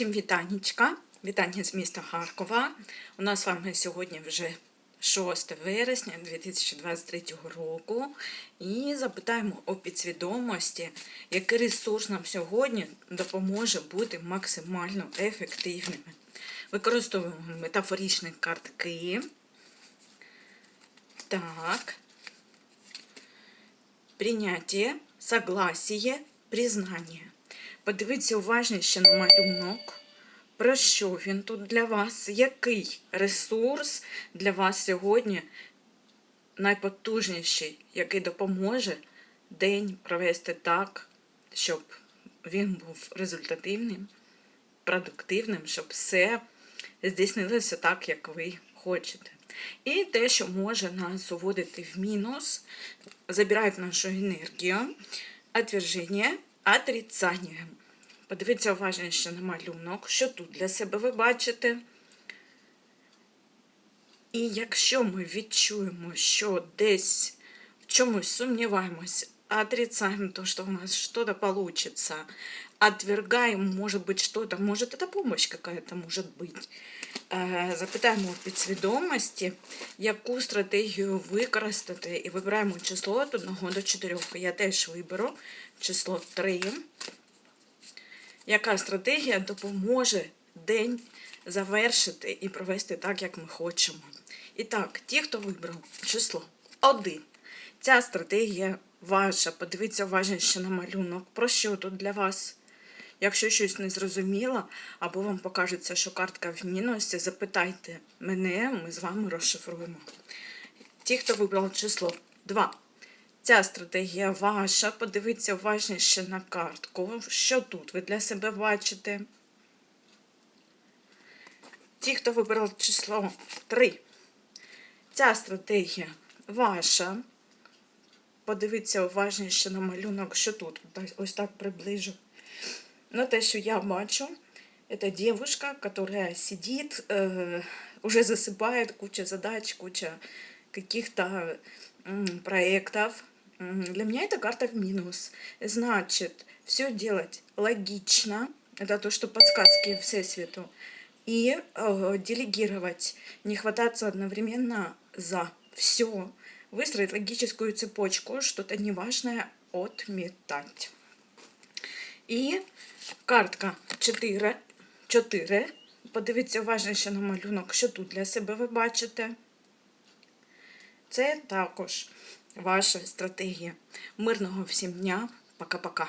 Всім вітанечка, вітання з міста Харкова. У нас з вами сьогодні вже 6 вересня 2023 року. І запитаємо у підсвідомості, який ресурс нам сьогодні допоможе бути максимально ефективними. Використовуємо метафоричні картки. Так. Прийняття, согласие, признання. Подивіться уважніше на малюнок. Про що він тут для вас? Який ресурс для вас сьогодні найпотужніший, який допоможе день провести так, щоб він був результативним, продуктивним, щоб все здійснилося так, як ви хочете. І те, що може нас уводити в мінус, забирає нашу енергію, отверження, отрицання. Подивіться уважніше на малюнок, що тут для себе ви бачите. І якщо ми відчуємо, що десь в чомусь сумніваємось, отрицаем то, что у нас что-то получится, отвергаем, может быть, что-то, может, это помощь какая-то может быть. Е, Запитаємо у підсвідомості, яку стратегію використати, і вибираємо число від 1 до 4. Я теж виберу число 3. Яка стратегія допоможе день завершити і провести так, як ми хочемо? І так, ті, хто вибрав число 1. Ця стратегія ваша. Подивіться уважніше на малюнок. Про що тут для вас? Якщо щось не зрозуміло, або вам покажеться, що картка в мінусі, запитайте мене, ми з вами розшифруємо. Ті, хто вибрав число 2. Ця стратегія ваша. Подивіться уважніше на картку. Що тут ви для себе бачите? Ті, хто вибрав число 3. Ця стратегія ваша. Подивіться уважніше на малюнок, що тут. Ось так приближу. Но те, що я бачу, это девушка, которая сидит, э, уже засыпает, куча задач, куча каких-то проектов. Для меня эта карта в минус. Значит, все делать логично, это то, что подсказки Всесвету, и э, делегировать, не хвататься одновременно за все, выстроить логическую цепочку, что-то неважное отметать. І картка 4. 4. Подивіться уважніше на малюнок, що тут для себе ви бачите. Це також ваша стратегія. Мирного всім дня. Пока-пока.